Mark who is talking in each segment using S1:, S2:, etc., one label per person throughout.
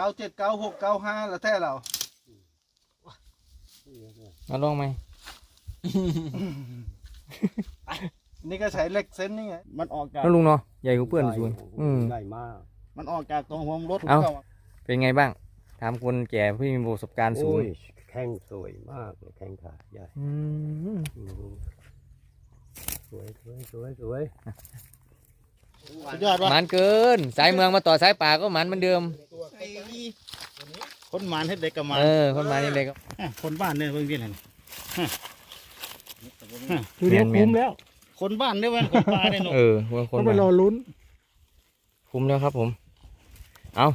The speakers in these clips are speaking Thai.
S1: เก้าเจ็ดเก้าหกเก้าห้าแล้วแท้เรา
S2: มาลองไหม
S1: นี่ก็ใช้เหล็กเส้นนี่ไง มันออกจาก
S2: แล้วลุงเนาะใหญ่กว่าเพื่อนสวยอืม
S3: ใหญ่มาก
S1: มันออกจากตรงหัวรถ
S2: เอ้า
S1: ก่
S2: เป็นไงบ้างถามคนแก่ที่มีประสบการณ์สู
S3: โอ้
S2: ง
S3: ยแข้งสวยมากเลยแข้งขาใหญ่
S2: อืม
S3: อืมสวยสวยสวยสวย
S1: สุดยอดว่ะ
S2: มันเกิน สายเมืองมาต่อสายป่าก็มันเหมือนเดิม
S1: คนหมานให้เด็กกับหมาน
S2: เออ คนมานี่เลยก็
S1: คนบ้านเนี่ยเพิ่งเรียนเห็น
S2: เมียนเมียน
S1: คนบ้านเนี่ยเว้ยคนป่าเนี่ยหนู
S2: เออว่าคน
S1: ต้องไปร
S2: มา
S1: อลุ้น
S2: คุ้มแล้วครับผม เอา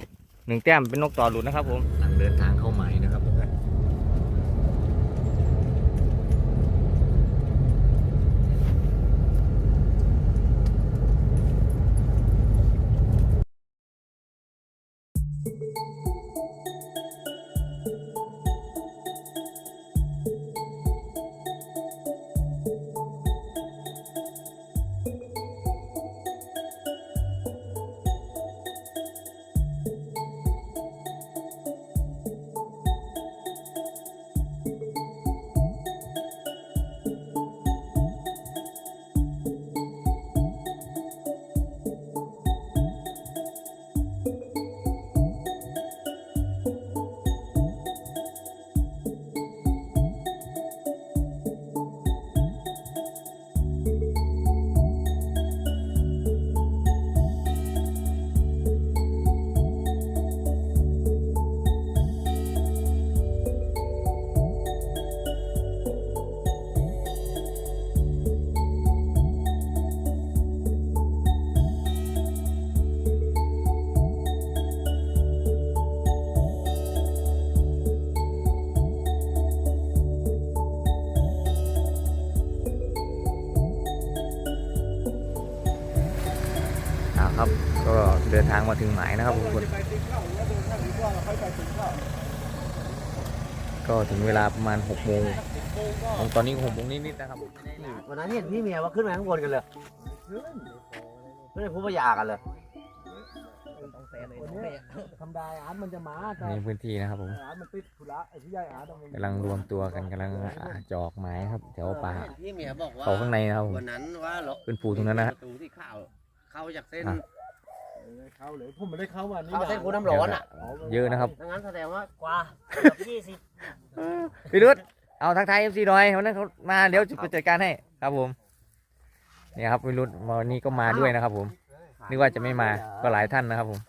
S2: หนึ่งแต้มเป็นนกต่อหลุดนะครับผม หลังเดินทางเข้าหมายนะครับ นะครับทุกคนก็ถึงเวลาประมาณหกโมงของตอนนี้หกโมงนิดๆนะครับ
S3: วันนั้นเห็นพี่เมียว่าขึ้นมาข้างบนกันเลยไม่ได้พูดว่าอยากกันเลย
S1: ทำได้อาร์ตมันจะมาแต่
S2: ในพื้นที่นะครับผม
S1: อาร์ตมันติดธุระไอ้ที่ใหญ่อาร์ตมัน
S2: กำลังรวมตัวกันกำลังอ่าจอกไม้ครับแถวป่า
S3: พี่เมียบอกว่า
S2: เขาข้างในนะครับผม
S3: วันนั้นว่าเรา
S2: เป็นปูตรงนั้นนะฮะ
S3: ประตูที่เข้าเข้าจากเส้น
S2: อะ
S1: เข้าเลยผมไม่ได้เข้าวันนี้
S3: เข้าเส้นคูน้ำร้อนอะ
S2: เยอะนะครับ
S3: ดังนั้นแสดงว่ากว่ายี่สิบ
S2: พี่รุดเอาทักทายเอฟซีหน่อยวันนั้นเขามาเดี๋ยวจะไปจัดการให้ครับผมเนี่ยครับพี่รุดวันนี้ก็มาด้วยนะครับ ผมนึกว่าจะไม่มาก็หลายท่านนะครับ ผม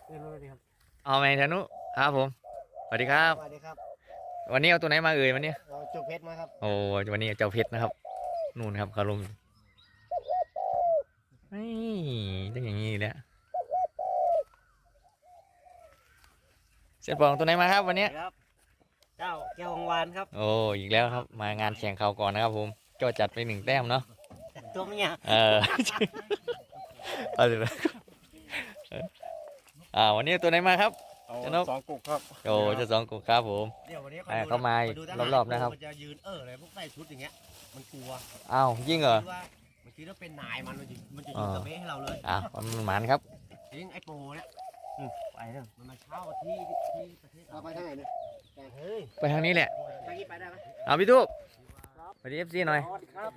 S2: เอาไหมธนุครับผมสวัสดีครับ
S3: สวัสดีครับ
S2: วันนี้เอาตัวไหนมาเอ่ยวันนี้
S3: เราจุกเพชรมาครับ
S2: โอ้วันนี้เจ้าเพชรนะครับ นู่นครับคารุมนี่ต้องอย่างนี้แหละ เสร็จปองตัวไหนมาครับวันนี้
S3: ครับเจ้าแก้ววังวานครับ
S2: โอ้อีกแล้วครับ มางานแข่งเขาก่อนนะครับผมก็จัดไปหนึ่งแต้มเนาะ
S3: ตัวเมีย
S2: เออเอาเลยอ่าวันนี้ตัวไหนมาครับจะนก
S1: สองกุกครับ
S2: โอ้เจะสองกุกครับผม
S3: เดี๋ยววันนี้
S2: อ่าเข้ามาอีกรอบๆนะครับ
S3: มันจะยืนเอออะไรพวกใส่ชุดอย่างเงี้ยมันกลัว
S2: อ้าวยิ่งเหรอ
S3: คิดว่ามันคิดว่าเป็นนายมันมันจะมันจะยืนกระเบ้ให้เราเลย
S2: อ้าวมันหมานครับ
S3: จริงไอ้โปเนี่ยอืม ไปเถอะมันมาเช่าที่ที่ประเทศเราไปทางไหนเนี่ยเฮ้ย
S2: ไปทางนี้แหละ
S3: ทางนี้ไปได้ไหม
S2: เอาพี่ทูบสวัสดีเอฟซีหน่อย
S3: สวัสดีครับ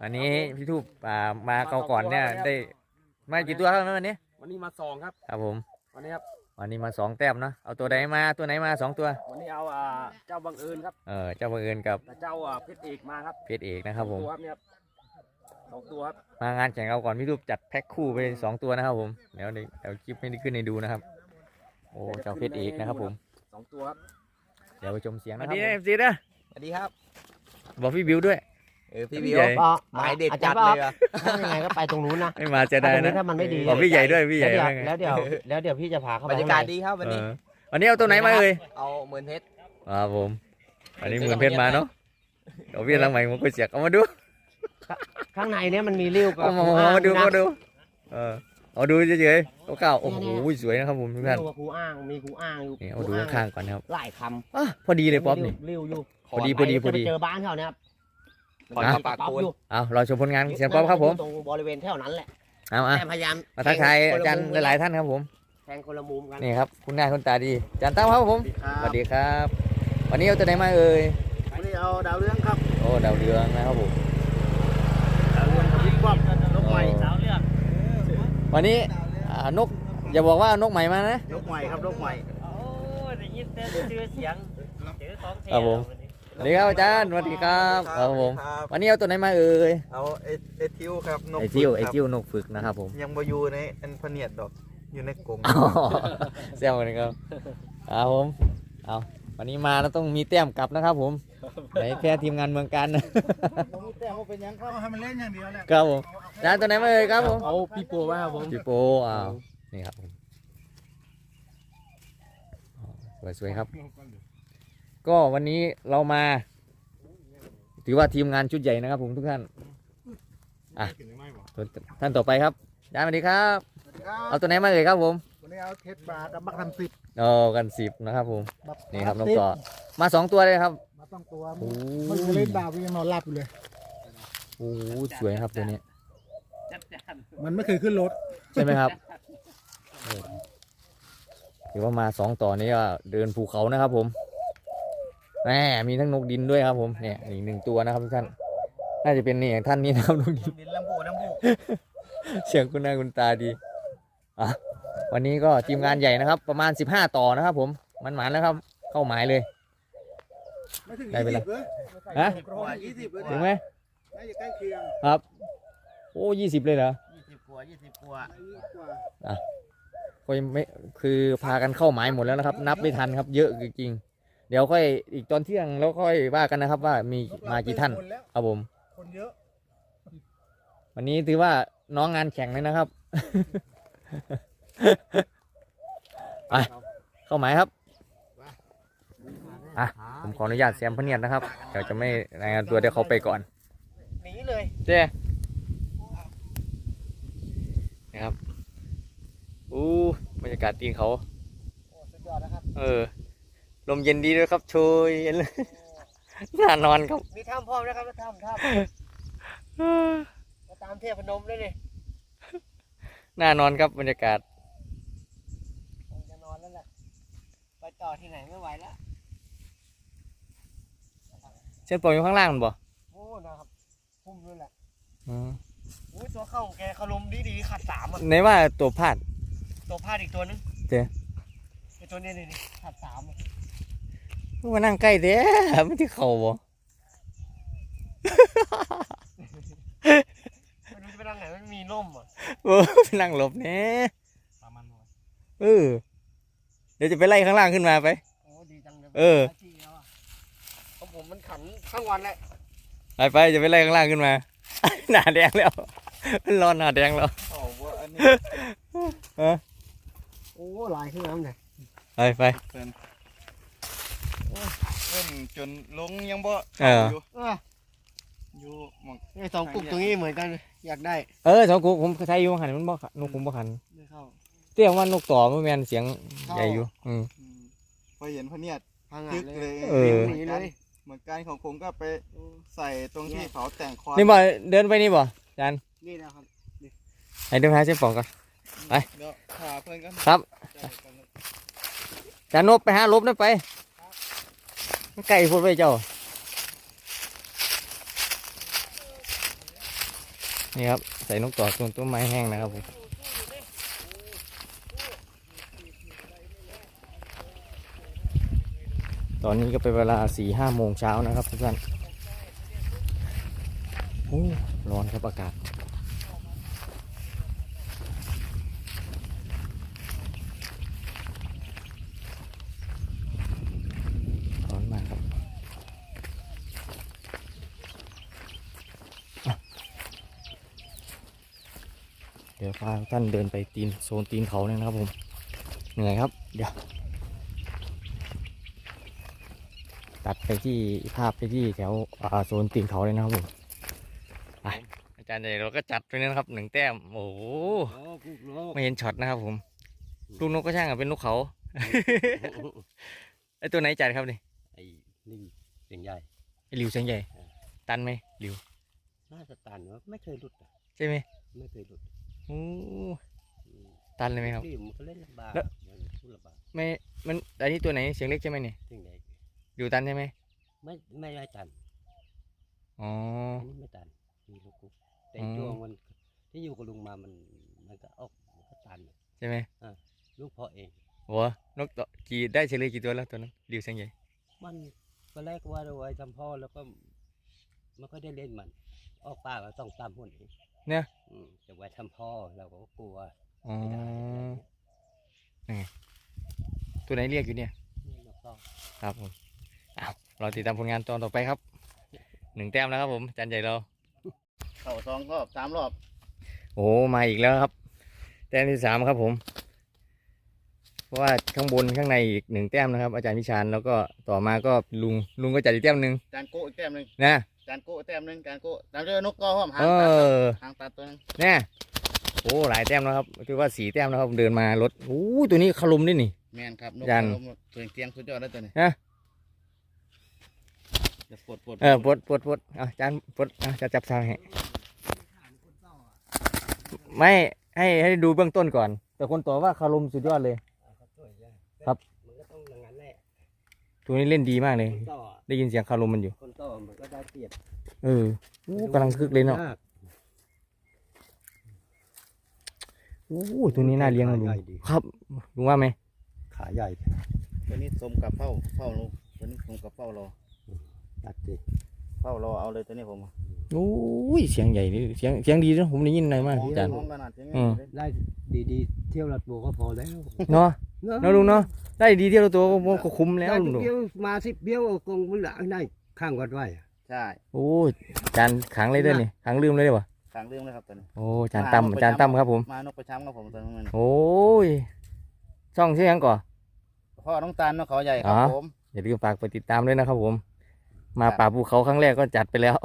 S2: วันนี้พี่ทูบอ่ามาเขาก่อนเนี่ยได้มากี่ตัวครับวันนี้
S4: วันนี้มาสองครับ
S2: ครับผม
S4: วันนี้ครับ
S2: วันนี้มาสองแต้มเนาะเอาตัวไหนมาตัวไหนมาสองตัว
S4: วันนี้เอาอ่าเจ้าบังเอิญครับ
S2: เออเจ้าบังเอิญกับ
S4: แต่เจ้าอ่าเพชรเอกมาครับ
S2: เพชรเอกนะครับผม
S4: ตัวครับเนี่ยครับ สองตัวครับ
S2: มางานแข่งเราก่อนพี่ทูบจัดแพ็คคู่ไปสองตัวนะครับผมเดี๋ยวเดี๋ยวเดี๋ยวคลิปไม่ได้ขึ้นให้ดูนะครับ โอ้เจ้าเพชรเอกนะครับผม
S4: สองตัวครับ
S2: เดี๋ยวไปชมเสียงนะครับเอฟซีนะ
S3: สวัสดีครับ
S2: บอกพี่บิวด้วย
S3: เออพี่
S2: พี่
S3: บิว
S2: ใหญ่
S3: ก็หมายเด็ดจัดเลยอะถ้ายังไงก็ไปตรงนู้นนะ
S2: ไม่มาจะได้
S3: ตรง
S2: นะ
S3: นี้ถ้ามันไม่ดี
S2: บอกพี่ใหญ่ด้วยพี่ใหญ่
S3: แล้วเดี๋ยว
S2: ว่าไง
S3: แล้วเดี๋ยวแล้วเดี๋ยวพี่จะพาเข้าไป
S5: บรรยากาศดีครับวันนี้
S2: เออวันนี้เอาตัวไหนมาเอ่ย
S5: เอาเหมือนเพชร
S2: ครับผมอันนี้เหมือนเพชรมาเนาะเดี๋ยวพี่หลังใหม่ผมก็เสียกเอามาดู
S3: ข้างในเนี้ยมันมีริ้วกับ
S2: เอามาเอามาดูเอามาดู เออเอาดูเฉยๆเก่าๆโอ้โหสวยนะครับผมทุกท่าน
S3: ริ้วกับครูอ้างมีครูอ้างอยู่
S2: นี่เอาดูข้างๆก่อนนะครับ
S3: หลายค
S2: อะพอดีำเลยป๊อปนี่
S3: ริ้วอยู่
S2: พอดีพอดีพอดี
S3: จะไปเจอบ้านเขาเนี่ยครับ
S5: ขอน
S2: อะ
S5: คำปาก
S3: ป๊อป
S5: คูณ
S3: อยู่
S2: เอาเราชมผลงานเสียงป๊อปครับผม
S3: ตรงบริเวณแถวนั้นแหละ
S2: เอาอะ
S3: แต่พยายาม
S2: มาทักทายอาจารย์หลายๆท่านครับผม
S3: แทงคนละมุมกัน
S2: นี่ครับคุณหน้าคุณตาดีจานตั้มครับผม
S1: ครั
S2: สวั
S1: บ
S2: สดีครับ วันนี้เอาตัวไหนมาเอ่ย
S1: วันนี้เอาดาวเรืองครับ
S2: โอ้ดาวเรืองนะครับผม
S1: ดาวเรืองกับบิ๊กบอมนกใหม่
S2: สาวเลือก วันนี้อ่านกอย่าบอกว่าเอานกใหม่มานะ
S1: นกใหม่ครับนกใหม่
S3: โอ้ได้ยินแต่ชื่อเสียงเจอของแท้
S2: ครับผมสวัสดีครับอาจารย์สวัสดีครับครับผม วันนี้เอาตัวไหนมาเอ่ย
S6: เอาเอเอทิวครับนก
S2: ไอจิ้ว
S6: ฝึก
S2: ไอ
S6: ครับ
S2: จิ้วนกฝึกนะครับผม
S6: ยังบ่อยู่ในอันพะเนียดดอกอยู่ในกรง
S2: อ๋อแซวกันครับเอาผมเอาวันนี้มาแล้วต้องมีแต้มกลับนะครับผม ไหนแพ้ทีมงานเมืองการนะ
S1: ผมแต่ว่าเป็นหยังครับให้มันเล่นอย่างเดียวแหละ
S2: ครับผมอาจารย์ตัวไหนมาเอ่ยครับผม
S4: เอาปีโป้มาครับผม
S2: พี่โปอ้าวนี่ครับผมอ๋อสวยๆครับ ก็วันนี้เรามา ถือว่าทีมงานชุดใหญ่นะครับ ผมทุกท่านอะตัวท่านต่อไปครับอาจารย์สวัสดีครับ เอาตัวไหนมาเอ่ยครับผม
S1: วันนี้เอาเทสบาร์กับบักทันสิบ
S2: โอ้กันสิบนะครับผม
S1: บัก
S2: นี่ครับน้องต่อมาสองตัวเลยครับ
S1: มาต้องตัว
S2: โอ้
S1: มันจะเล่นดาวยังนอนหลับอยู่เลย
S2: โหสวยครับตัวนี้
S3: จัดจาน
S1: มันไม่เคยขึ้นรถ
S2: ใช่ไหมครับโอ้ถือว่ามาสองต่อนี้ก็เดินภูเขานะครับ ผมแหมมีทั้งนกดินด้วยครับ ผมเนี่ยอีกหนึ่งตัวนะครับทุกท่าน น่าจะเป็นนี่อย่างท่านนี้นะครับนกดิน
S6: ดินลำพูลำพู
S2: เสียงคุณหน้าคุณตาดีอะวันนี้ก็ทีมงานใหญ่นะครับ ประมาณ 15 ต่อนะครับผมมันหมานแล้วครับ เข้าหมายเลย
S1: ไม่ถึง
S2: ได้ไป
S1: ยี่
S2: แล้
S1: สิ
S2: ว
S1: บเลย
S2: ฮะ
S1: กว่ายี่สิบเลย
S2: ถึงไหม
S1: น่าจะใกล้เคียง
S2: ครับ โอ้ยี่สิบเลยเหรอ
S3: ยี่สิบกว่ายี่สิบกว่า
S1: ยี่สิบกว่า
S2: ก็ยังไม่คือพากันเข้าหมายหมดแล้วนะครับ นับไม่ทันครับ เยอะจริงๆเดี๋ยวค่อยอีกตอนเที่ยงแล้วค่อยว่ากันนะครับ ว่ามีมากี่ท่าน
S1: คนแล้ว
S2: ครับผม
S1: คนเยอะ
S2: วันนี้ถือว่าน้องงานแข่งเลยนะครับ ไปเข้าหมายครับอะ ผมขออนุญาตแซมพะเนียดนะครับ เดี๋ยวจะไม่รายงานตัวเดี๋ยวเขาไปก่อน
S3: หนีเลย
S2: เจ้นะครับอู้บรรยากาศตีนเขา
S1: โอ้สุดยอดนะครับ
S2: เออ ลมเย็นดีด้วยครับโชยเย็นเลย น่านอนครับ
S3: มีถ้ำพร้อมนะครับถ้ำถ้ำมาตามเทพพนมเลยดิ
S2: น่านอนครับบรรยากาศ
S3: คงจะนอนแล้วแหละไปต่อที่ไหนไม่ไหวแล้ว
S2: เส้นปล่อยอยู่ข้างล่างมันบ่
S3: โอ้นะครับพุ่มด้วยแหละ
S2: อืม
S3: โอ้ยตัวเข้าของแกเขาลมดีดีๆขาดสามอะ
S2: ไหนว่าตัวพลาด
S3: ตัวพลาดอีกตัวนึง
S2: เจ๊
S3: ไอตัวเนี้นี่นี่ขาดสามอะ
S2: มานั่งใกล้เด้ไม่ที่เขาบ่
S3: ไม่รู้จะไปทางไหนมันมีร่มอะ
S2: เออไปนั่งหลบเนี่ยเออเดี๋ยวจะไปไล่ข้างล่างขึ้นมาไป
S3: โอ้ดีจังเลย
S2: เออ
S3: หลายที่แล้วอะของผมมันขัน ทั้งวันแหละ
S2: ไปไปจะไปไล่ข้างล่างขึ้นมา หน้าแดงแล้วมันร้อนหน้าแดงแล้ว
S6: โอ้ว่าอันนี้
S3: โอ้ลายขึ้นน้ำเลย
S2: ไปไป
S6: เพิ่นจนลงยังบ่
S2: เออ
S6: อยู่
S3: เออ
S6: อยู่หมอง
S3: ไอสองกลุ่มตรงนี้เหมือนกันเลยอยากได้
S2: เออสองกูผมใช้อยู่หันมันบ่ขันนกผมบ่ขัน
S3: ไม่เข้า
S2: เตี้ยว่านกต่อมันแมนเสียงใหญ่อยู่อืม
S6: อืมพอเห็นพะเนียด
S3: พังงา
S6: ทึ
S3: น
S6: ก
S3: เล
S6: เลยย
S2: เออ
S3: หนีเลย
S6: เหมือนกันของผมก็ไปใส่ตรงที่เขาแต่งควาย
S2: นี่บ่เดินไปนี่บ่จาน
S3: นี่นะครับ
S2: ให้เดินหาเส้นปองก่อนไป
S6: เดี๋ยวพาเพื่อนกัน
S2: ครับ
S6: เดี๋ยวกัน
S2: จานนบไปหาลบนั่นไปมันไก่พูดไปเจ้านี่ครับใส่นกต่อต้นต้นไม้แห้งนะครับผม ตอนนี้ก็เป็นเวลาสี่ห้าโมงเช้านะครับทุกท่านโอ้ร้อนครับอากาศ ร้อนมากครับเดี๋ยวพาท่านเดินไปตีนโซนตีนเขาเนี่ยนะครับผมเหนื่อยครับ เดี๋ยว ตัดไปที่ภาพไปที่แถวอ่าโซนตีนเขาเลยนะครับผมไปอาจารย์ใหญ่เราก็จัดไปนะครับหนึ่งแต้มโอ้โห
S3: โอ้กูรู้
S2: ไม่เห็นช็อตนะครับผมลูกนกก็ช่างอะเป็นนกเขาไอตัวไหนจัดครับนี่
S3: ไอ้ลิงเสียงใหญ่
S2: ไอหลิวเสียงใหญ่ ตันไหมหลิว
S3: น่าจะตันวะไม่เคยหลุดอะ
S2: ใช่ไหม
S3: ไม่เคยหลุด
S2: โอ้ตตันเลยไหมครับ
S7: นี่มันก็เล่นลำบาก
S2: แล้ว
S7: มันพูดลำบาก
S2: ไม่มันอันนี้ตัวไหนเสียงเล็กใช่ไหมเนี่ย
S7: ที่ไหน
S2: อยู่ตันใช่ไหม
S7: ไม่ไม่ได้ตัน
S2: อ๋อ
S7: อันนี้ไม่ตันมีลูกกุ๊กแต่
S2: อ๋อ
S7: ช่วงมันที่อยู่กับลุงมามันมันก็ออกมันก็ตัน
S2: ใช่ไหม
S7: ลูกพ่อเอง
S2: โอ้นกต่อกี่ได้เฉลยกี่ตัวแล้วตัวนั้นริวเสียงใหญ่
S7: มันก็แรกว่าเอาไว้ทำพ่อแล้วก็ไม่ค่อยได้เล่นมัน ออกป่าก็ต้องตามหุ่นเอง
S2: เนี่ย
S7: อืมจะไว้ทำพ่อเราก็กลัว
S2: อ๋อ
S7: ไม่ได้อะไรอย่างเงี้ย
S2: ตัวไหนเรียกอยู่เนี่ย
S7: นี่นกต้อง
S2: ครับผมอ้าวเราติดตามผลงานตอนต่อไปครับหนึ่งแต้มแล้วครับผมจานใหญ่เรา
S1: เข่าสองรอบสามรอบ
S2: โอ้มาอีกแล้วครับ แต้มที่สามครับผม เพราะว่าข้างบนข้างในอีกหนึ่งแต้มนะครับ อาจารย์พิชานแล้วก็ต่อมาก็ลุงลุงก็จัดอีกแต้มหนึ่ง
S1: จานโก้อีกแต้มหนึ่ง
S2: นะ
S1: จานโก้อีกแต้มหนึ่งจานโก้ตามด้วยนกก็ห้อมหาง
S2: เอ
S1: ตัด
S2: อ
S1: หางตัดตัวนึง
S2: เนี่ยโอ้หลายแต้มแล้วครับคือว่าสี่แต้มแล้วครับเดินมารถโอ้ตัวนี้ขลุมด้วยนี่
S1: แมนครับนก
S2: จาน
S1: ลมตัวเตียงสุดยอดแล้วตัวนี้
S2: ฮะ
S1: จะ ปวดปวด
S2: เออปลดปลดปลดอะจานปลดอะจะจับทางให้ไม่ให้ให้ดูเบื้องต้นก่อน แต่คนต่อว่าคารมสุดยอดเลย
S7: เขาช่วยใช่
S2: ครับ
S7: มันก็ต้องอย่างนั้นแหละ
S2: ตัวนี้เล่นดีมากเลย
S7: คนต่อ
S2: ได้ยินเสียงคารมมันอยู่
S7: คนต่อมันก็ได้เปรียบ
S2: เอออู้กำลังคึกเลยเนาะ
S7: ยาก
S2: อู้ตัวนี้น่าเลี้ยงนะลุง
S7: ใหญ่ดี
S2: ครับลุงว่าไหม
S7: ขาใหญ่
S1: ตัวนี้สมกับเฝ้าเฝ้าลูกตัวนี้สมกับเฝ้ารอ
S7: ตัดสิ
S1: เฝ้ารอเอาเลยตัวนี้ผม
S2: โอ้ยเสียงใหญ่ดิเสียงเสียงดีนะผมได้ยินหน่อยมากอาจารย์
S1: มองขนาดเสียง
S2: อืม
S1: เลย
S7: ได้ดีๆเที่ยวลัดบัวก็พอแล้ว
S2: เนาะเนาะลุงเนาะได้ดีเที่ยวตัวก็ก็คุ้มแล้ว
S7: ได้
S2: ลุง
S7: ทุกเบี้ยวมาสิบเบี้ยวคงไม่เหลือได้ข้างวัดไว้อะ
S1: ใช่
S2: โอ้ยอาจารย์ขังเลยเด้อนี่ขังลืมเลยเด้อวะ
S1: ทางเรื่องเลยครับตัวนี้
S2: โอ้อาจารย์ตั้มอาจารย์ตั้มครับผม
S1: มานกประช้ำครับผมตัวนี้
S2: โอ้ยช่องชื่อหยังก่อน
S1: พ่อน้องตาลนกเขาใหญ่ครับ
S2: อ๋อ
S1: ผม
S2: อย่าลืมฝากไปติดตามด้วยนะครับผม มา
S1: ครับ
S2: ป่าภูเขาครั้งแรกก็จัดไปแล้ว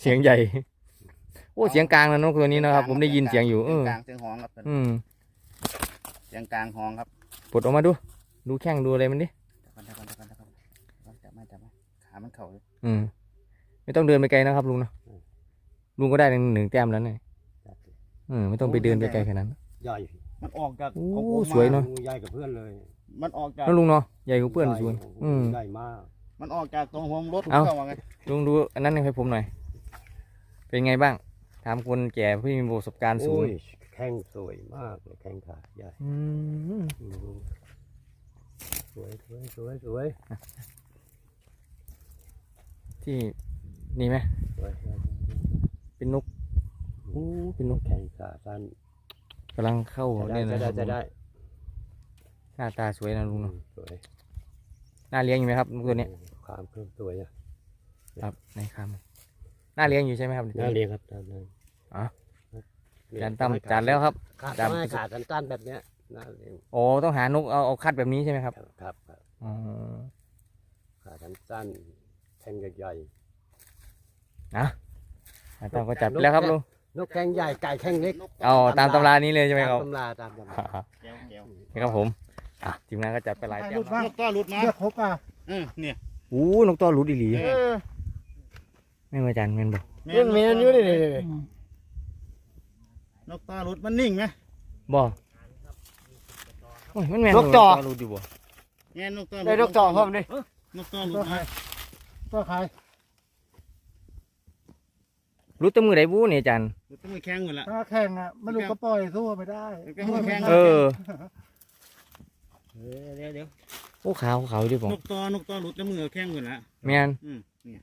S2: เสียงใหญ่ โอ้เสียงกลางนะนกตัวนี้นะครับ ผมได้ยินเสียงอยู่เอ
S1: เสียง
S2: อก
S1: ลางเสียงหองครับตัวนี้
S2: อืม
S1: เสียงกลางหองครับ
S2: ปลดออกมาดู ดูแข้งดูอะไรมันดิ
S1: จับมันจับมันจับมันจับมันจับมันจับมันขามันเข่าเลย
S2: อืมไม่ต้องเดินไปไกลนะครับลุงเนาะลุงก็ได้หนึ่งหนึ่งแต้มแล้วเนี่ย
S7: ตัดสิ
S2: อืมไม่ต้องไปเดินไปไกลขนาดนั้น
S7: ใหญ่
S1: มันออกจาก
S2: โอ้
S1: ของผม
S2: สวยเนอะ
S7: ใหญ่กับเพื่อนเลย
S1: มันออกจาก
S2: แล้วลุงเนาะใหญ่กว่าเพื่อนสวย
S7: โโห
S2: อืม
S7: ใหญ่มาก
S1: มันออกจากตรงหัวรถ
S2: เอ้า
S1: เข้ามาไง
S2: ลุงดูอันนั้นให้ผมหน่อย เป็นไงบ้างถามคนแก่ที่มีประสบการณ์สูง
S7: โอ้ยแข้งสวยมากเลยแข้งขาใหญ่
S2: อืม
S7: อืมสวยสวยสวยสวย
S2: ที่นี่ไหม
S7: สวยสวย
S2: เป็นนกโอ้เป็นนก
S7: แข้งขาสั้น
S2: กำลังเข้า
S7: จะได้
S2: เนี่ย
S7: จะ
S2: นะค
S7: ได้
S2: รับ
S7: จะได้
S2: หน้าตาสวยนะลุง
S7: อื
S2: เนาะ
S7: มสวย
S2: น่าเลี้ยงอยู่ไหมครับนกตัวเนี้ย
S7: ความเพิ่มสวยอะ
S2: ครับในคำน่าเลี้ยงอยู่ใช่ไหมครับ
S7: น่าเลี้ยงครับน่าเลี้ยง
S2: อ๋อ
S7: เลี้ยง
S2: จานตั้มจานแล้วครับ
S7: ขา
S2: จาน
S7: ไม่ขาสั้นๆแบบเนี้ยน่าเลี้ยง
S2: โอ้ต้องหานกเอาเอาคัดแบบนี้ใช่ไหมครับ
S7: ครับครับครับ
S2: อ๋อ
S7: ขาสั้นๆแข้งใหญ่
S2: อาจารย์ก็จัดไปแล้วครับลุง
S7: ๆนกแข้งใหญ่ไก่แข้งเล็ก
S2: เอาตามตำรานี้เลยใช่ไหมครับ
S7: ตามตำราตามตำรา
S1: เกี่ยวเกี่ยว
S2: นี่ครับผมอะทีมงานก็จัดไปหลายแต้ม
S1: นกตัวหลุดมา
S8: เลือกครบอะ
S1: เออเนี่ย
S2: โอ้นกตัวหลุดอีหลี
S1: เออ
S2: ไม่มาอาจารย์แม่นบอก
S1: เมียนเมียนอยู่นี่นกตัวหลุดมันนิ่งไหม
S2: บ่โอ้ยมันแม่น
S7: นกจ่อ
S2: หลุดอยู่บ่
S1: เมียนนกตัวหลุ
S7: ได้นกจ่อพร้อมนี่
S1: นกตัวหลุ
S8: ตั
S1: ด
S8: วใคร
S1: มา
S8: ตัวใคร
S2: หลุดแตั้มือไหนบู้เนี่ยอาจารย์
S1: หลุดต้องมือแข้งหมดละ
S8: ถ้าแข่งอะมันลูกก็ปล่อยสู้ไม่ได้
S1: แข้งแข้ง
S2: เออ
S1: เดี๋ยวเดี๋ยว
S2: โอ้ขาวขาวดิผม
S1: นกตัวนกตัวหลุดแล้วมือแข้งหมดละ
S2: แม่น
S1: อืมเนี่ย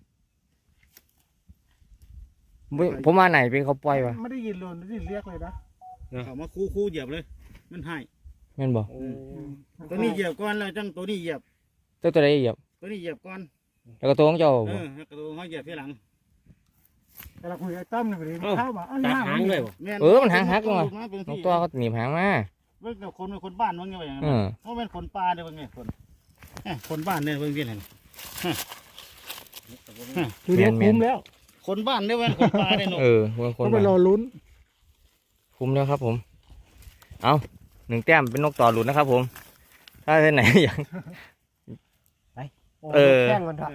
S2: บ่ผมมาไหนเป็นเขาปล่อยวะ
S8: ไม่ได้ยินเลยไม่ได้ยินเรียกเลยนะ
S1: เขามาคู่คู่เหยียบเลย มันให้
S2: แม่นบ่
S1: ตัวนี้เหยียบก่อนแล้วจังตัวนี้เหยียบ
S2: เจ้าตัวใดเหยียบ
S1: ตัวนี้เหยียบก่อน
S2: แล้วก็ตัวของเจ้า
S1: เอ
S2: บ่
S1: อแล้วกระตัวเขาเหยียบที่หลัง
S8: แต่เราคุยกับไอ้ตั้มเนี่ยพอดีมันเข้ามาเอ้ย
S7: ตัด
S8: ห้า
S7: หางเลยบ่
S1: แม่น
S2: เออมันหางหักลงมา
S1: มาเป็น
S2: น
S1: ที่
S2: กตัวเขาหนีบหางมา
S1: เบิ่งแต่คนเป็นคนบ้านเบิ่งไงอย่างนั้น
S2: เออ
S1: เพราะเป็นคนป่าเด้อเบิ่งไงคนเอ้ย คนบ้านเนี่ยเบิ่งที่ไหน
S8: คือเรียกคุ้มแล้ว
S1: คนบ้านเนี่ยเว้นคนป่าเนี่ยหนู
S2: เออเบิ่งคน
S8: ต้องไป
S2: มาร
S8: อลุ้น
S2: คุ้มแล้วครับผม เอาหนึ่งแต้มเป็นนกต่อหลุดนะครับผม ถ้าท่านไหนอยากเออ
S7: แข้งมันเถอะ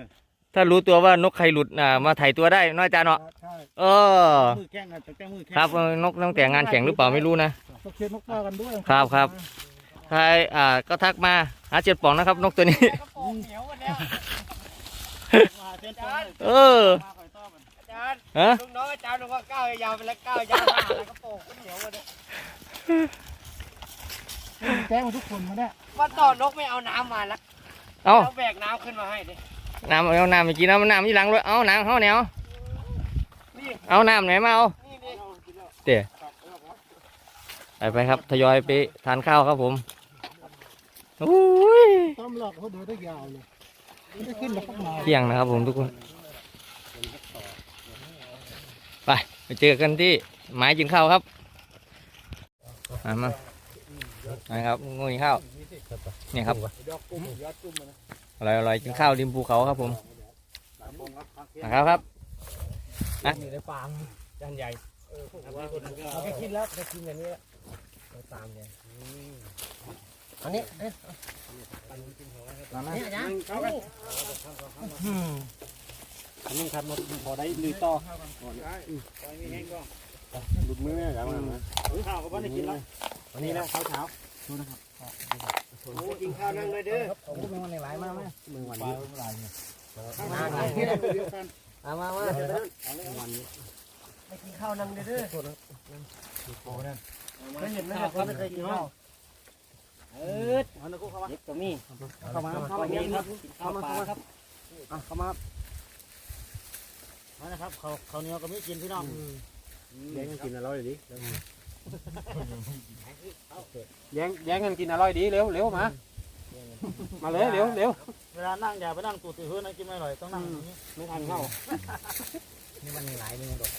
S2: ถ้ารู้ตัวว่านกใครหลุดอ่ามาถ่ายตัวได้น้อยจานเนาะ
S8: ใช่
S2: เออ
S1: มือแข้งอะตั้งแต่มือแข้ง
S2: ครับเออนกตั้งแต่งานแข่งหรือเปล่าไม่รู้นะ
S1: เตะเคียนนกป้ากันด้วย
S2: ครับครับ ใครอ่าก็ทักมาหาเจ็ดป่องนะครับ นกตัวนี้เออ
S3: อาจารย์
S2: ฮะ
S3: ลุงน้องอาจารย์บอกว่าก้าวยาวไปแล้วก้าวยาวมาแล้วก็โป่งก็เหนียวมาเนี่ย
S1: แจ้งมาทุกคนมาเนี่ย
S3: ว่าต่อนกไม่เอาน้ำมาแล้ว
S2: เอา
S3: เราแบกน้ำขึ้นมาให้ดิ
S2: น้ำเอาน้ำไปกินน้ำน้ำที่หลังด้วยเอาน้ำเขาเนี่ยเอา
S3: นี่
S2: เอาน้ำไหนมาเอา
S3: นี่นี่
S2: เดี๋ยวไปไปครับทยอยไปทานข้าวครับผมโอ้ย
S1: ต้อมหลอกเขาเดินได้ยาวเลยไม่ได้ขึ้นแล้วพวกมา
S2: เที่ยงนะครับผมทุกคน ไปไปเจอกันที่หมายกินข้าวครับมามานะครับงูกินข้าวเนี่ยครับอร่อยอร่อยกินข้าวริมภูเขาครับผมนะครับครับ
S3: อยู่ในฟาร์มจานใหญ่เราไปกินแล้วไปกินอย่างนี้ตามเนี่ย อันนี้เอ๊ะนี่นะ
S4: อันนี้ครับมันพอได้ลุยต่อหลุดมือเนี่ยอย่างนั้นนะข้าวก็ไม่ได้กินแล้ววันนี้นะเช้าเช้า
S3: กินข้าวนั่งเลยเด้อ
S2: มึงวันไหนหลายมากไหม
S4: มึงวันนี้
S2: เอามามา
S3: ไปกินข้าวนั่งเลยเด้อไม่เห็นไหมเขาไม่เคยกินข้าว เออเด็กตัวนี้
S4: เข้ามา
S3: เข้ามาครับเข้ามาครับ
S4: เข้ามา
S1: มานะครับเขาเขาเนี้ยก็ไม่กินพี่น้อง
S4: แย่งกันกินอร่อยดีแย่งแย่งกันกินอร่อยดีเร็วเร็วมามาเลยเร็วเร็ว
S1: เวลานั่งอย่าไปนั่งตูดตือเฮือนะกินไม่อร่อยต้องนั่งอย่างนี้
S4: ไม่ทันเข้า
S2: นี่มันหลายนี่มันดอก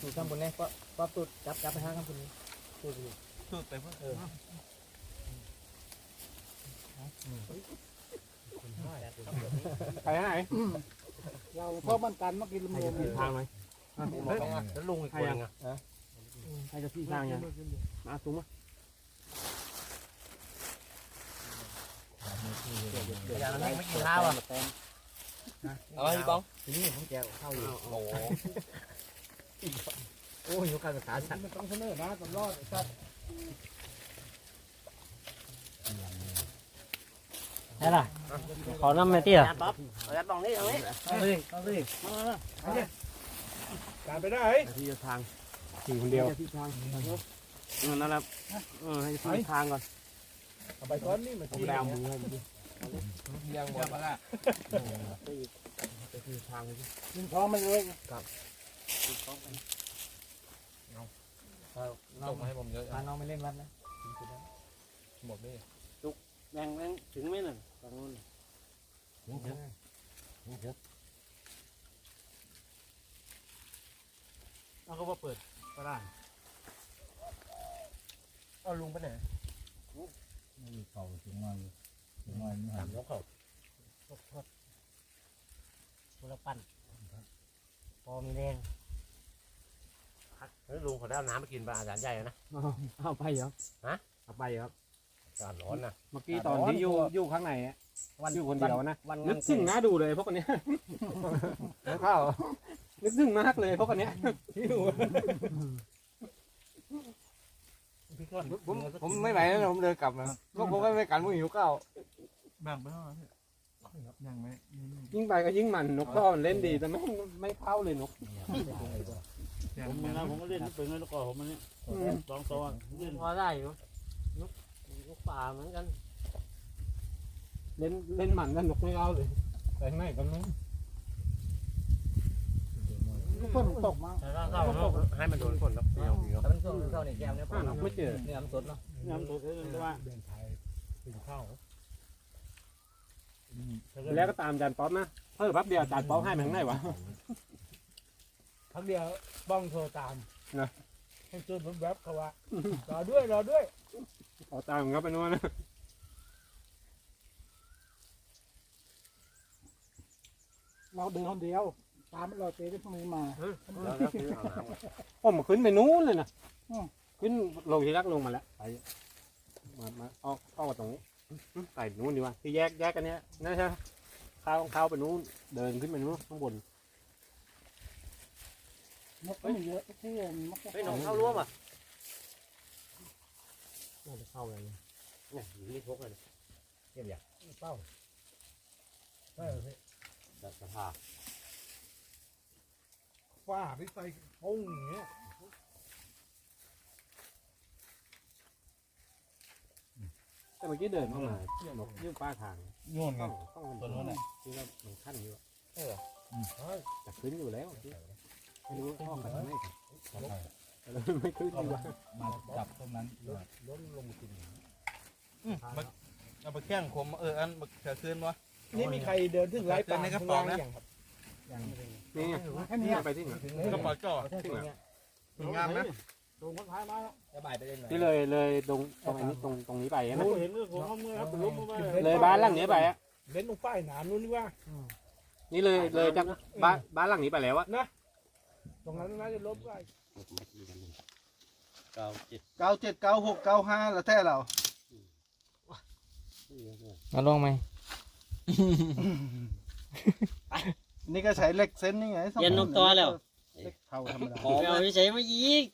S2: ดูข้างบนนี่ป๊อปป๊อปตุดจับจับไปห้างข้างบนนี้ตุดอยู่
S6: สุดไปเพื่อ
S4: ไปไหน
S1: เราชอบมันกันมากินลมๆ
S4: ทางไหมแล้วลุงอีกคนอะให้จะพี่ทางยังมาสูงมา
S2: อย่างนั้นไม่กินข้าวอะ
S5: เอาไว้พี่ป้อง
S2: ทีนี้ผมแจวข้าวอยู่โอ้โหโอ้ยอยู่การศึกษาฉัน
S1: มันต้องเสนอนะตลองรอดครั บ
S3: นี่ล่ะขอน้ำมาเตี้ย
S2: เอายัดบองนี่ตรงนี้
S1: เอาสิเอาสิมามาเอาสิการไปได้
S4: ที่จะทางขี่คนเดียวนั่นแหละเออให้พี่ทางก่อน
S1: เอาไปก้อนนี่มา
S4: ผม
S1: กิน
S4: แดงมือให้มันดิ
S5: ยังหมดละ
S4: ทาง
S1: กินพร้อมมันเลย
S5: ส่งมาให้ผมเยอะ
S2: พาน้องไปเล่นวัดนะ
S5: หมดนี่
S3: แบ่งแบ่งถึงไหมน่ะฝั่งนู้น
S1: เอาเขามาเปิดก็ได้เอาลุงไปไหน
S6: เขาถึงมาถึงมาไม่หัน
S3: ยกเขาคนละปั้นพอมีแรง
S4: เฮ้ยลุงเขาได้เอาน้ำมากินปลาอาจารย์ใหญ่นะ เอาไปเหรอฮะ เอาไปครับอากาศร้อนนะเมื่อกี้ตอนที่อยู่อยู่ข้างในอะอยู่คนเดียวนะ
S3: วัน
S4: นึ
S3: งาน
S4: กถึงน้าดูเลยพวกคนเนี้ยข้าวนึกถึงมากเลยพวกคนเนี้ยที่ดู
S2: ผมผมไม่ไหวแล้วผมเดินกลับนะพวกผมก็ไม่กันผมหิวข้าว
S6: แบ่งไปเท่าไหร่ยังไม่
S4: ยิ่งไปก็ยิ่งมันนกก็มันเล่นดีแต่ไม่ไม่เข้าเลยนก
S6: ยัง
S1: ผมนะผมก็เล่นเป็นแล้วก็ผมมันนี่สองตัวเล่น
S3: พอได้อยู่นกนกป่าเหมือนกัน
S4: เล่นเล่นมันแล้วนกไม่เข้าเลยแต่ข้างในก็ไม่
S1: ลูกฝนตกมา
S3: แต่ถ้าเข้าเนาะ
S4: ให้มันโดนฝนแล้วเดียวเดียว
S2: แต่มันช่วงเข้าในแก้วเนี่ย
S4: นกไม่เจอ
S2: เนื้อมันสดเนาะ
S1: น้ำตัวเท่านั้นว่า
S4: แล้วก็ตามอาจารย์ป๊อปนะเพิ่มแป๊บเดียวอาจารย์ป๊อปให้มันข้างในวะ
S1: พักเดียวบ้องโทรตาม
S4: นะ
S1: ให้จนผมแบบเขาว่ารอด้วยรอด้วย
S4: เอาตามมันก็ไปนู่นนะ
S1: เราเดินคนเดียว ตามเราเตะได้พวกนี้มา
S4: ผมขึ้นไปนู้นเลยนะ
S1: อืม
S4: ขึ้นลงที่รักลงมาแล้วไปมามาออกออกมาตรงนี้ไปนู้นดีกว่าที่แยกแยกกันเนี้ยนะใช่ไหมเข้าเข้าไปนู้นเดินขึ้นไปนู้นข้างบน
S3: มกไม่เยอะที่มก
S4: เฮ้ยหนองเข้าร่วมอะน่าจะเข้าเลยเนี่ยนี่พกเลยเทียบอย่าง
S3: เป้าเออ
S4: แบบสภาพ
S3: ว่าไปใส่ปุ้งอย่างเงี้ย
S4: แต่เมื่อกี้เดินเข้ามาเที่ยวบอกยื่นป้าทาง
S1: นู่นไง
S4: ต้องต้อง
S1: ตัวนู้นน่ะ
S4: ที่ว่ามันขั้นอยู่อะใช่เหรอแต่ขึ้นอยู่แล้ว ไม่รู้ว่าพ่อกันทำไมกันไม่ขึ้นดีกว่า
S1: มาจับตรงนั้น
S3: ล้มลงกิน
S1: เอาไปแข้งผมเอออันบักเสือคืนวะ
S3: นี่มีใครเดินถึงไร่ป่า
S1: ในกระเป๋านะ
S3: อย่างครับ
S4: นี่ไงนี่ไปที่ไหน
S1: กระเป๋าจ่อ
S4: ที่ไหน
S1: งามนะ
S3: ตรงคนท้ายมาแล้ว
S5: จะบ่ายไปเล่นหน่อย
S4: ที่เลยเลยตรงตรงอันนี้ตรงตรงนี้ไปใช่ไหม
S3: โอ้เห็นเรื่องของเขาเมื่อครับล้มลงไป
S4: เลยบ้านหลังนี้ไปอะ
S3: เล่นลงป้ายหนามนู้นนี่ว่า
S4: นี่เลยเลยจากบ้านบ้านหลังนี้ไปแล้วอะ
S3: ตรงนั้นน่าจะล้มไป
S6: เก้าเจ็ด
S1: เก้าเจ็ดเก้าหกเก้าห้าแล้วแท้เรา
S2: มาลองไหม
S1: นี่ก็ใช้เหล็กเส้นนี่ไงสอง
S8: เย็นนกตัวแล้ว
S1: เหล็กเท่าธรรมดา
S8: เอาไปใช้มาอีก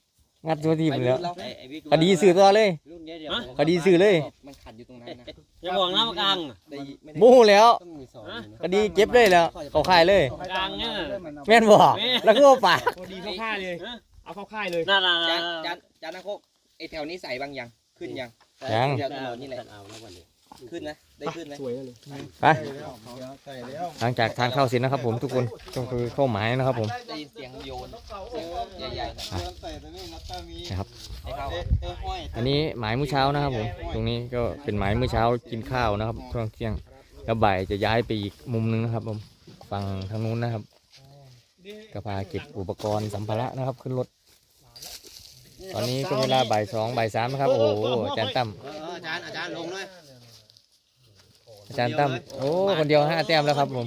S2: งัดตัวทีมแล้ว
S5: ไอ้ไอ้วิก
S2: คดีสื่อตัวเลย
S5: รุ่นเนี้ยเดี๋ยว
S2: คดีสื่อเลย
S5: มันขัดอยู่ตรงนั้นนะ
S8: อย่าบอกนะมากลาง
S5: ได้ไม่ได้
S2: โมูแล้ว
S5: ต้องมีสอง
S2: คดีเก็บเลยแล้วเขาขายเลย
S8: กลางเนี่ย
S2: แม่นบ่แล้วก็ว่าป่า
S4: พอดีเข้าค่ายเลยเอาเข้าค่ายเลย
S8: น่าน่า
S5: จานจานจานนักโคกไอ้แถวนี้ใส่บางยังขึ้นยัง
S2: ยัง
S5: แถวถนนนี่แหละ
S4: เอาแล้ววันนี้
S5: ขึ้นนะ ได้ขึ้นไหม
S4: สวยเลย
S2: ไป
S1: ใส่แล้ว
S2: หลังจากทานข้าวเสร็จนะครับ ผมทุกคนก็คือข้าวหมายนะครับ ผม
S5: ได้ยินเสียงโยนเสียงใหญ่ๆนะ
S6: เดินใส่ตัวนี้นัตเตอร์มี
S2: นะครับ
S5: ให้เข้า
S6: เอ๊ะเอ๊ะห้อย
S2: อันนี้หมายมื้อเช้านะครับ ผม ตรงนี้ก็เป็นหมายมื้อเช้ากินข้าวนะครับช่วงเที่ยงแล้วบ่ายจะย้ายไปอีกมุมนึงนะครับ ผมฝั่งทางนู้นนะครับก็พาเก็บอุปกรณ์สัมภาระนะครับ ขึ้นรถตอนนี้ก็เวลาบ่ายสองบ่ายสามนะครับ โอ้โหอาจารย์ตั้ม
S5: เอออาจารย์อาจารย์ลงเลย
S2: อาจารย์ตั้มโอ้คนเดียวห้าแต้มแล้วครับผม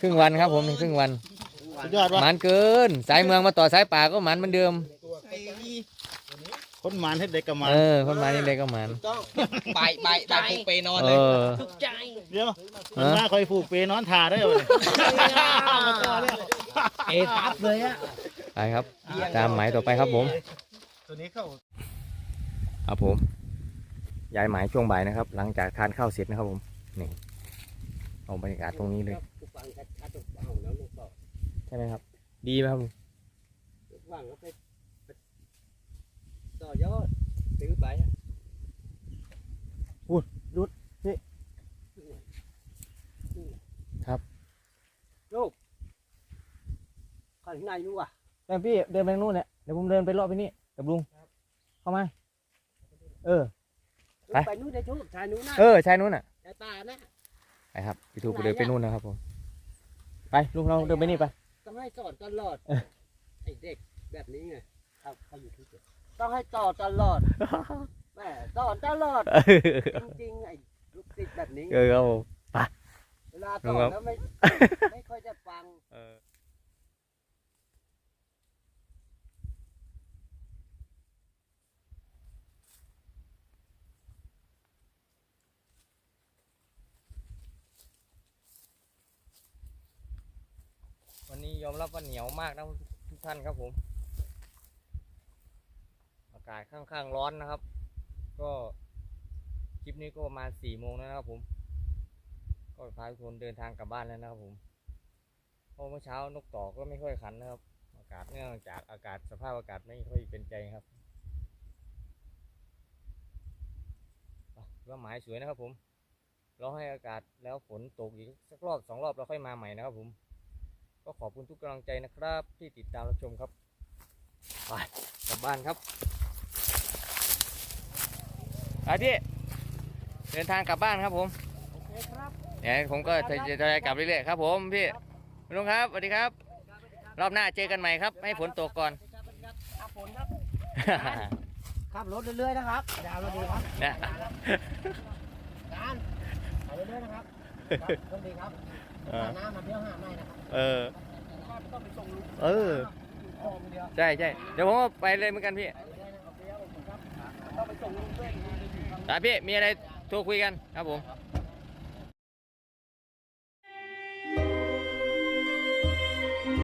S2: ครึ่งวันครับผมครึ่งวัน
S1: สุดยอดวะ
S2: หมันเกิน สายเมืองมาต่อสายป่าก็หมันเหมือนเดิม
S1: คนหมานให้เด็กกับหมาน
S2: เออคนมานี่เลยก็หมัน
S5: ต้องบ่ายบ่ายบ่ายผูกเปนอน
S2: เอ
S5: เลย
S2: อ
S8: ทุกใจ
S1: เดี๋ยว
S2: ฮะ
S1: หน้าคอยผูกเปนอนถ่าได้เลย
S3: เอทับเลยอะ
S2: ไปครับ ตามหมายต่อไปครับผม
S1: ตัวนี้เข้า
S2: ครับผม ย้ายหมายช่วงบ่ายนะครับ หลังจากทานข้าวเสร็จนะครับผมนี่เอาบรรยากาศตรงนี้เลย
S4: ฟังชัดๆเอาแล้วลูกต่อ
S2: ใช่ไหมครับ ดีไหมครับลุง
S4: ว่างก็ไปต่อยอดซื้อไป
S3: ข้างในนู้นว่ะ
S2: เดินพี่เดินไปทางนู้นเนี่ยเดี๋ยวผมเดินไปรอบไปนี่กับลุงเข้ามา เออ ไป
S3: ไปนู้นได้ชุบชายนู้นนะ
S2: เออชายนู้นอะ
S3: ชายตานะ
S2: ไปครับพี่ทูกเดินไปนู่นนะครับผม ไปลุงเราเดินไปนี่ไป
S3: ต้องให้สอนตลอด
S2: เออ
S3: ไอ้เด็กแบบนี้ไงครับเขาอยู่ที่เจ็ดต้องให้สอนตลอดแหมสอนตลอด
S2: เออ
S3: จริงๆไอ้ลูกศิษย์แบบนี้
S2: เออครับผม
S3: เวลาสอนแล้วไม่ ไม่ค่อยจะฟัง
S2: เออวันนี้ ยอมรับว่าเหนียวมากนะทุกท่านครับผม อากาศค่อนข้างร้อนนะครับ ก็คลิปนี้ก็ประมาณสี่โมงแล้วนะครับผม ก็พาทุกคนเดินทางกลับบ้านแล้วนะครับผมเพราะเมื่อเช้านกต่อก็ไม่ค่อยขันนะครับ อากาศเนื่องจากอากาศสภาพอากาศไม่ค่อยเป็นใจครับว่าหมายสวยนะครับผมรอให้อากาศแล้วฝนตกอีกสักรอบสองรอบเราค่อยมาใหม่นะครับผม ก็ขอบคุณทุกกำลังใจนะครับ ที่ติดตามรับชมครับไปกลับบ้านครับไปพี่เดินทางกลับบ้านครับผมเดี๋ยวผมก็จะจะจะกลับเรื่อยๆครับ ผมพี่ลุงครับสวัสดีครับ รอบหน้าเจอกันใหม่ครับ ให้ฝนตกก่อน
S3: ครับผมครับขับรถเรื่อยๆนะครับยาวเราดีครับ
S2: เนี่ย
S3: การไปเรื่อยๆนะครับครับโชคดีครับ
S2: เออ
S3: หาน้ำมาเที่ยวหาไม่นะครับ
S2: เออ
S3: ต้องไปส่งลุง
S2: เออ
S3: ของเดียว
S2: ใช่ใช่เดี๋ยวผมก็ไปเลยเหมือนกันพี่
S3: ครับเดี๋ยวผมครับต้องไปส่งลุงด้วย
S2: ตาพี่มีอะไรโทรคุยกันครับผม